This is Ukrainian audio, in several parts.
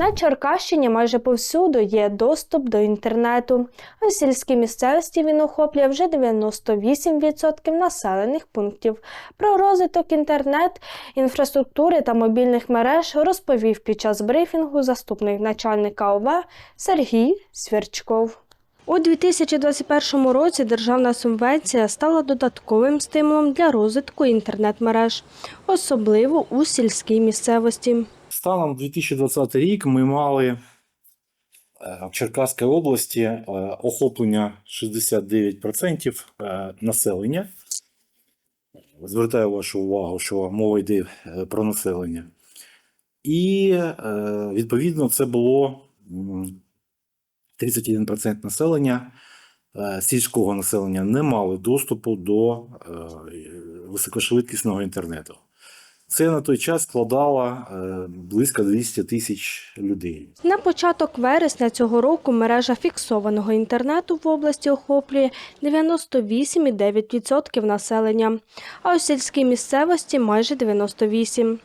На Черкащині майже повсюду є доступ до інтернету. А в сільській місцевості він охоплює вже 98% населених пунктів. Про розвиток інтернет, інфраструктури та мобільних мереж розповів під час брифінгу заступник начальника ОВ Сергій Свірчков. У 2021 році державна субвенція стала додатковим стимулом для розвитку інтернет-мереж, особливо у сільській місцевості. Станом 2020 рік ми мали е, в Черкаській області е, охоплення 69% е, населення. Звертаю вашу увагу, що мова йде про населення. І відповідно це було м, 31% населення сільського населення не мали доступу до високошвидкісного інтернету. Це на той час складало е, близько 200 тисяч людей. На початок вересня цього року мережа фіксованого інтернету в області охоплює 98,9% населення, а у сільській місцевості майже 98%.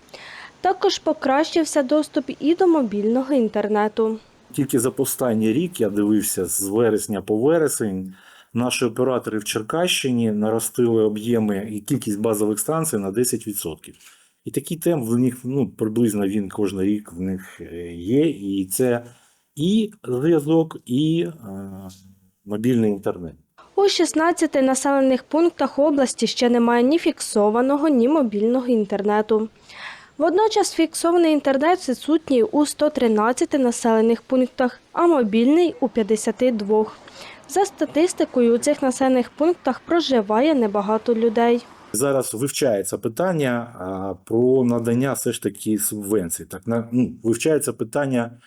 Також покращився доступ і до мобільного інтернету. Тільки за останній рік я дивився з вересня по вересень. Наші оператори в Черкащині наростили об'єми і кількість базових станцій на 10%. І такий темп в них ну, приблизно він кожен рік в них е, є. І це і зв'язок, і е, мобільний інтернет. У 16 населених пунктах області ще немає ні фіксованого, ні мобільного інтернету. Водночас фіксований інтернет відсутній у 113 населених пунктах, а мобільний у 52. За статистикою, у цих населених пунктах проживає небагато людей. Зараз вивчається питання про надання все ж таки субвенцій. Так, на, ну, вивчається питання,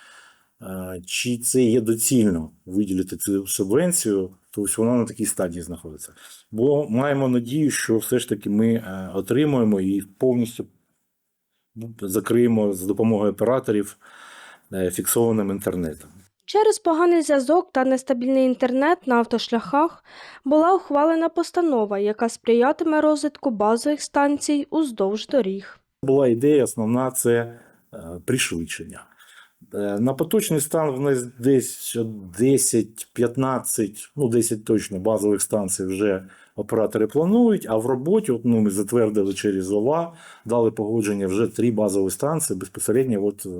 чи це є доцільно виділити цю субвенцію, тобто вона на такій стадії знаходиться. Бо маємо надію, що все ж таки ми е, отримаємо і повністю закриємо за допомогою операторів е, фіксованим інтернетом. Через поганий зв'язок та нестабільний інтернет на автошляхах була ухвалена постанова, яка сприятиме розвитку базових станцій уздовж доріг. Була ідея основна це е, пришвидшення. Е, На поточний стан в нас десь 10-15, ну 10 точно базових станцій вже оператори планують, а в роботі от, ну, ми затвердили через ОВА, дали погодження вже три базові станції безпосередньо от, е,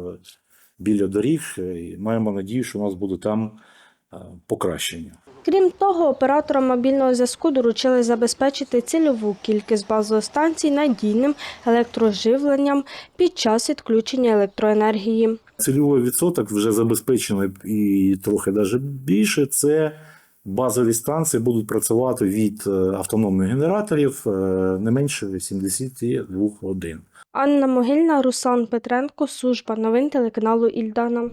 біля доріг. е, І маємо надію, що у нас буде там е, покращення. Крім того, операторам мобільного зв'язку доручили забезпечити цільову кількість базових станцій надійним електроживленням під час відключення електроенергії. Цільовий відсоток вже забезпечено і трохи навіть більше. Це базові станції будуть працювати від е, автономних генераторів е, не менше 72 годин. Анна Могильна, Руслан Петренко, служба новин телеканалу Ільдана.